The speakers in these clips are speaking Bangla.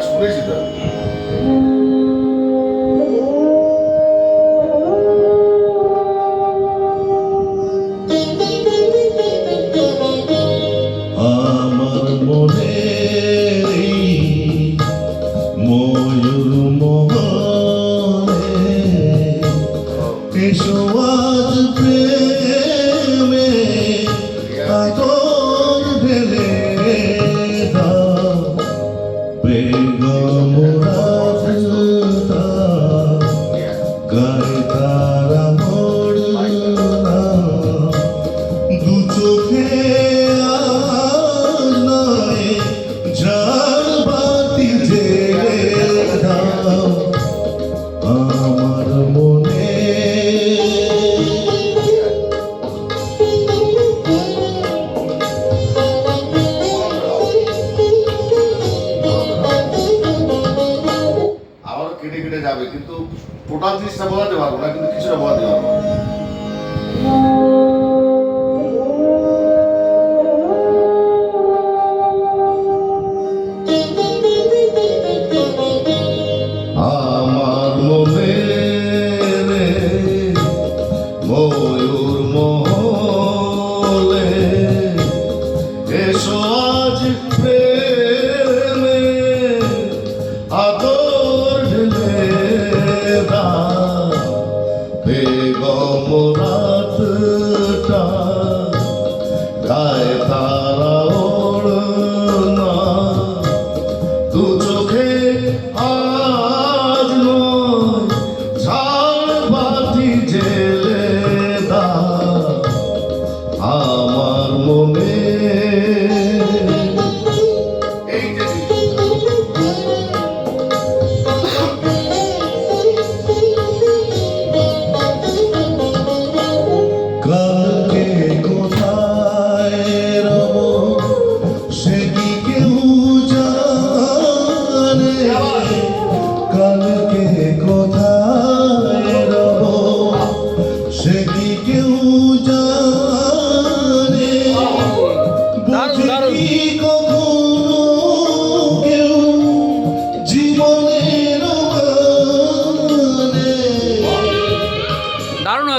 出리지 됩. কেটে কেটে যাবে কিন্তু টোটাল জিনিসটা বলাতে পারব না কিন্তু কিছুটা বলাতে পারব। ময়ূর গায় তা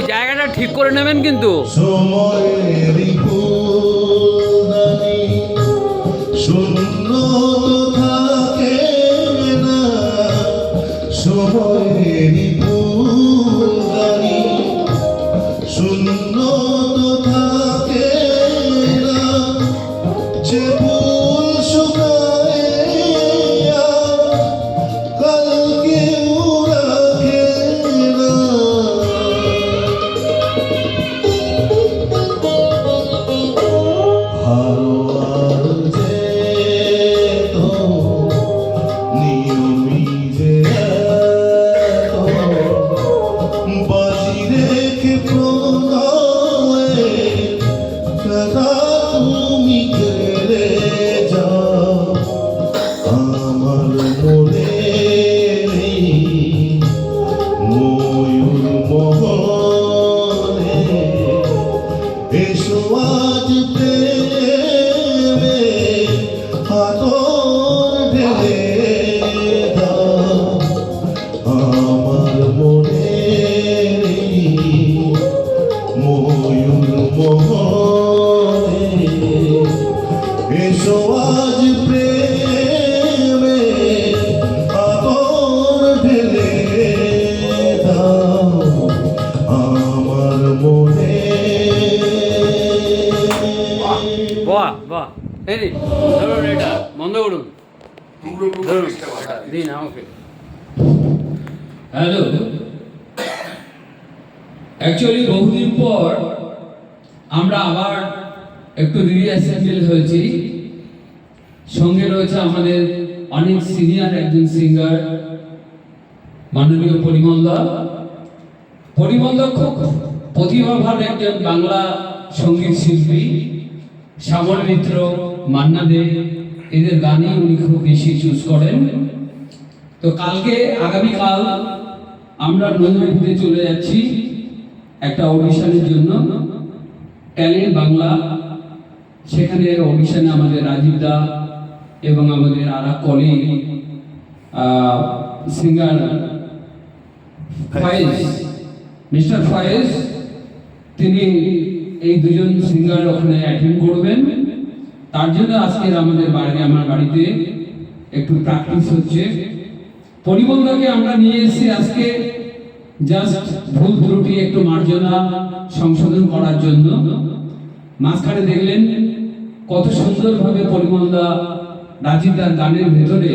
ওই জায়গাটা ঠিক করে নেবেন কিন্তু। ধরুন এটা বন্ধ করুন। ধরুন। দিন আমাকে। হ্যালো। অ্যাকচুয়ালি বহুদিন পর আমরা আবার একটু রিঅ্যাসেম্বল হয়েছি। সঙ্গে রয়েছে আমাদের অনেক সিনিয়র একজন সিঙ্গার মাননীয় পরিমলদা। পরিমলদা খুব প্রতিভাবান একজন বাংলা সংগীত শিল্পী শ্যামল মিত্র মান্না দে, এদের গানই উনি খুব বেশি চুজ করেন। তো কালকে, আগামীকাল আমরা নন্দীপুরে চলে যাচ্ছি একটা অডিশনের জন্য। ট্যালেন্ট বাংলা, সেখানে অডিশনে আমাদের রাজীব দা এবং আমাদের আর colleague singer Faiz, mister Faiz, তিনি এই দুজন সিঙ্গার ওখানে অ্যাটেন্ড করবেন। তার জন্য আজকের আমাদের বাড়ি, আমার বাড়িতে একটু প্র্যাকটিস হচ্ছে। পরিবন্ধকে আমরা নিয়ে এসেছি আজকে জাস্ট ভুল ত্রুটি, একটু মার্জনা সংশোধন করার জন্য মাঝখানে দেখলেন কত সুন্দরভাবে পরিমলদা রাজীবদার গানের ভেতরে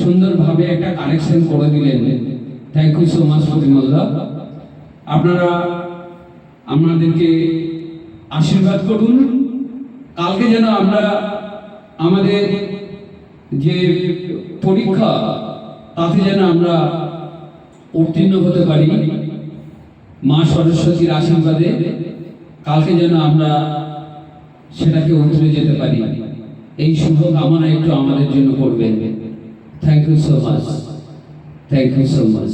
সুন্দরভাবে একটা কানেকশন করে দিলেন। থ্যাংক ইউ সো মাচ পরিমলদা। আপনারা আমাদেরকে আশীর্বাদ করুন। কালকে যেন আমরা আমাদের যে পরীক্ষা, তাতে যেন আমরা উত্তীর্ণ হতে পারি মা সরস্বতীর আশীর্বাদে, কালকে যেন আমরা সেটাকে উতরে যেতে পারি। এই শুভ কামনা একটু আমাদের জন্য করবেন। Thank you so much thank you so much